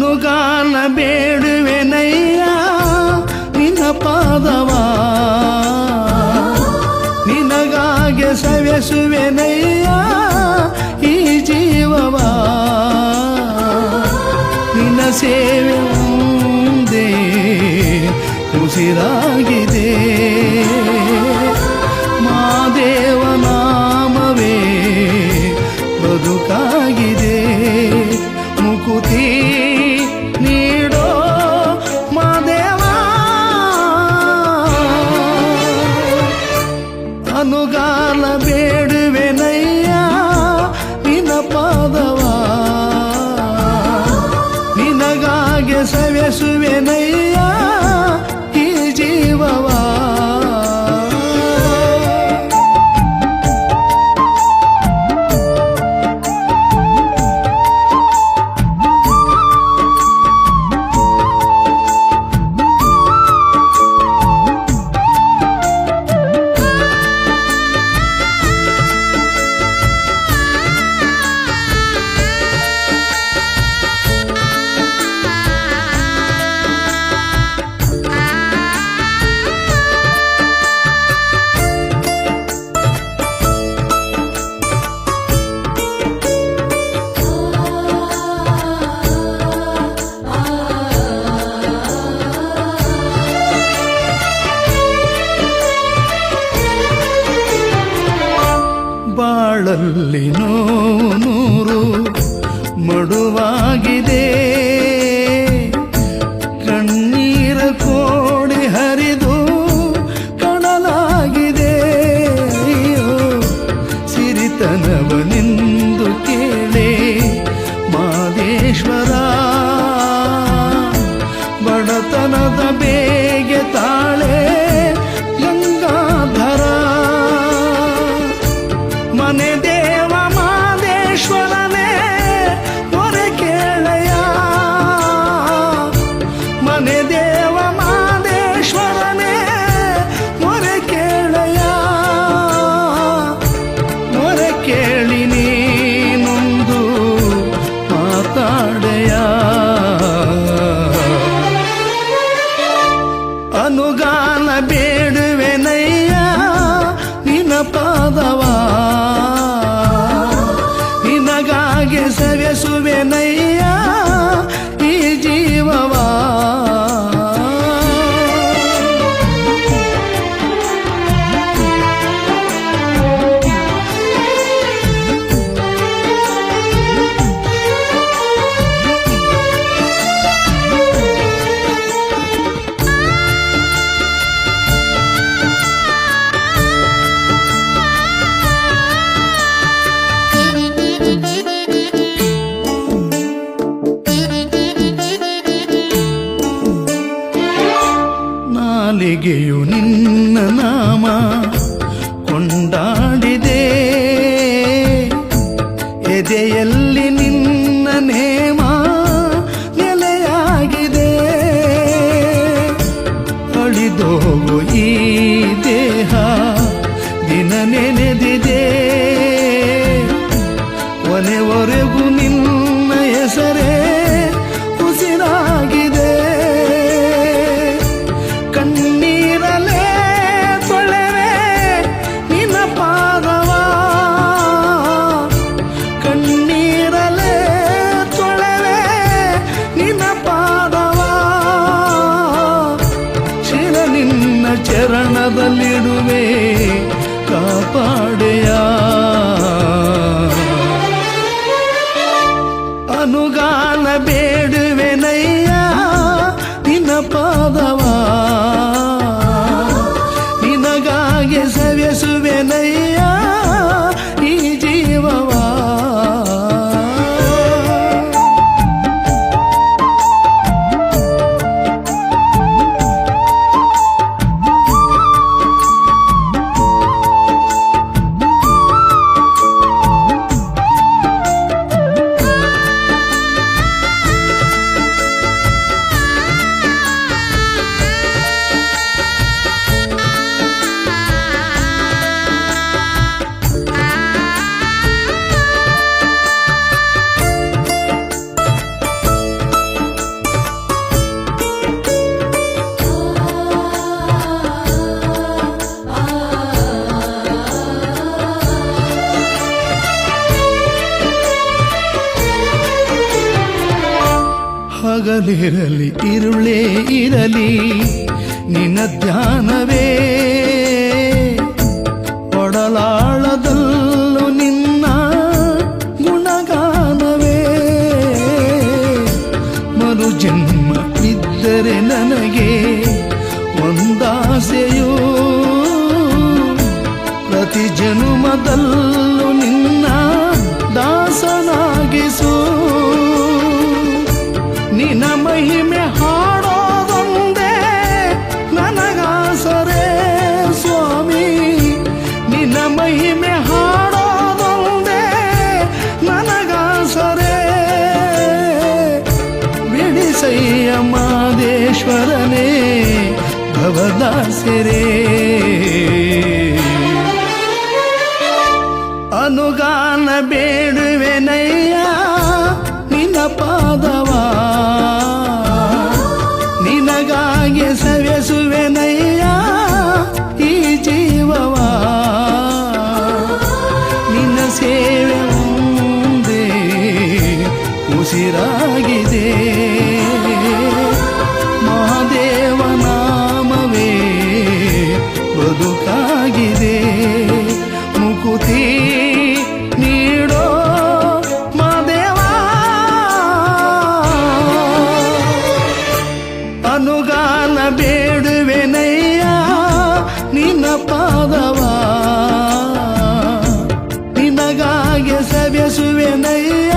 నుగాల బేడు వెనయ్యా నిన్న పాదవా? నినగాగే సవెసువెనయ్యా ఈ జీవవా? నిన్న నిన సేವೆ ಉಸಿರಾಗಿದೆ ಬಾಳಲ್ಲಿ ನೂರು ಮಡುವಾಗಿದೆ. ಕಣ್ಣೀರ ಕೋಡಿ ಹರಿದು ಬೇಡುವೆನಯ್ಯ ನಿನ ಪಾದವಾ ನೆಗೆಯು ನಿನ್ನ ನಾಮ ಕೊಂಡಾಡಿದೆ. ಎದೆಯಲ್ಲಿ ನಿನ್ನ ನೇಮ ನೆಲೆಯಾಗಿದೆ. ಅಳಿದೋಗು ಈ ಶರಣದಲ್ಲಿಡುವೇ ಹಗಲಿರಲಿ ಇರುಳೇ ಇರಲಿ, ನಿನ್ನ ಧ್ಯಾನವೇ. ಒಡಲಾಳದಲ್ಲೂ ನಿನ್ನ ಗುಣಗಾನವೇ. ಮರು ಜನ್ಮ ಇದ್ದರೆ ನನಗೆ ಒಂದಾಸೆಯೋ. ಪ್ರತಿ ಜನುಮದಲ್ಲೂ ಭವದಾಸರೇ ಅನುಗಾನ ಬೇಡುವೆನಯ್ಯ ನಿನ್ನ ಪಾದವ. ನಿನಗಾಗಿ ಸವೆಸುವೆನಯ್ಯ ಈ ಜೀವವ. ನಿನ್ನ ಸೇವೆ ಮುಂದೆ ಉಸಿರಾಗಿದೆ ಭಗವಾ. ನಿನಗಾಗೆ ಸವೆಸುವೆನಯ್ಯ